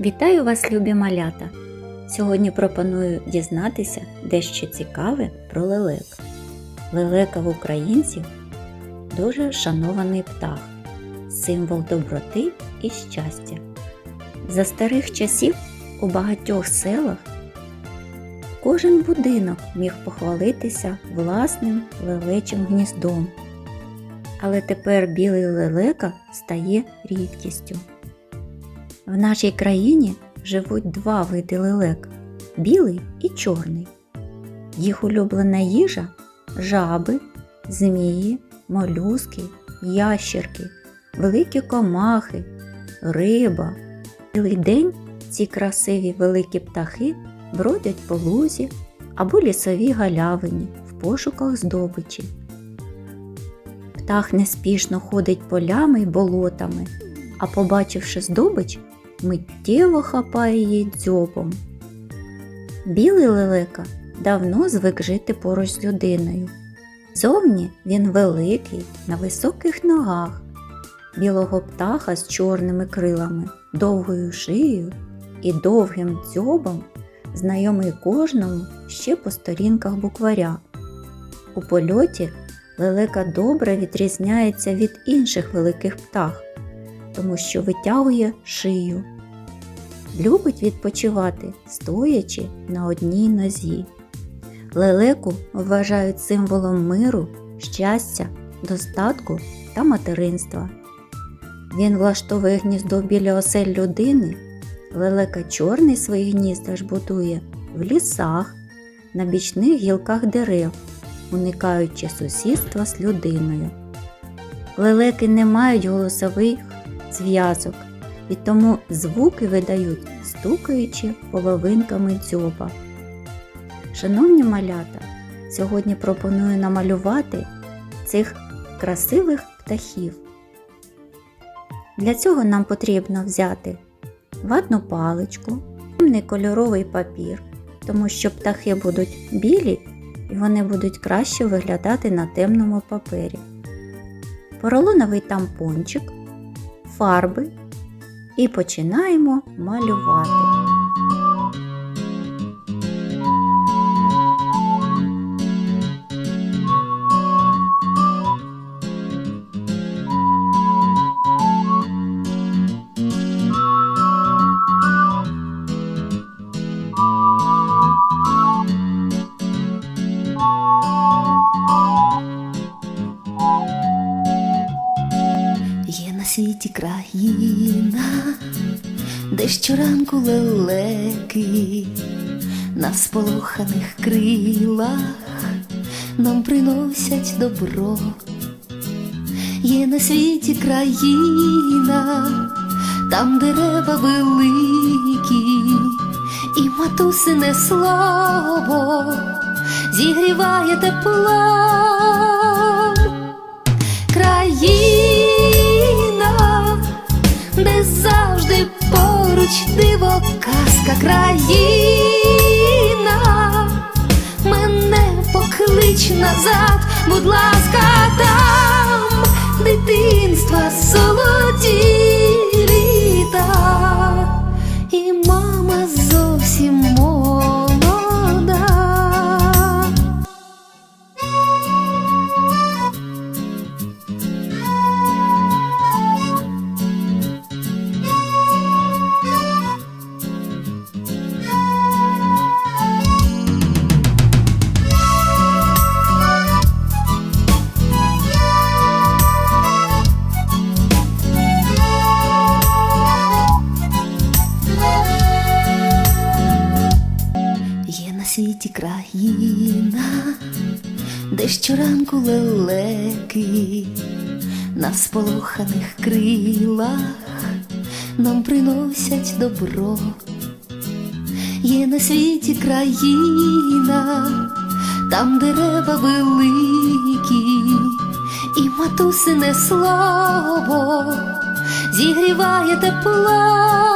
Вітаю вас, любі малята! Сьогодні пропоную дізнатися дещо цікаве про лелек. Лелека в українців дуже шанований птах, символ доброти і щастя. За старих часів у багатьох селах кожен будинок міг похвалитися власним лелечим гніздом. Але тепер білий лелека стає рідкістю. В нашій країні живуть два види лелек білий і чорний. Їх улюблена їжа жаби, змії, молюски, ящерки, великі комахи, риба. Цілий день ці красиві великі птахи бродять по лузі або лісовій галявині в пошуках здобичі. Птах неспішно ходить полями й болотами, а побачивши здобич, миттєво хапає її дзьобом. Білий лелека давно звик жити поруч з людиною. Зовні він великий, на високих ногах, білого птаха з чорними крилами, довгою шиєю і довгим дзьобом, знайомий кожному ще по сторінках букваря. У польоті лелека добре відрізняється від інших великих птах, тому що витягує шию. Любить відпочивати, стоячи на одній нозі. Лелеку вважають символом миру, щастя, достатку та материнства. Він влаштовує гніздо біля осель людини. Лелека чорний свої гнізда ж будує в лісах, на бічних гілках дерев, уникаючи сусідства з людиною. Лелеки не мають голосових зв'язок і тому звуки видають, стукаючи половинками дзьоба. Шановні малята, сьогодні пропоную намалювати цих красивих птахів. Для цього нам потрібно взяти ватну паличку, темний кольоровий папір, тому що птахи будуть білі і вони будуть краще виглядати на темному папері, поролоновий тампончик, фарби і починаємо малювати. Де щоранку лелеки на сполоханих крилах нам приносять добро. Є на світі країна, там дерева великі, і матусине слово зігріває теплом країна, де завжди поруч диво казка країна, мене поклич назад, будь ласка, світі країна, де щоранку лелеки на сполоханих крилах нам приносять добро. Є на світі країна, там дерева великі, і матусине слово зігріває тепло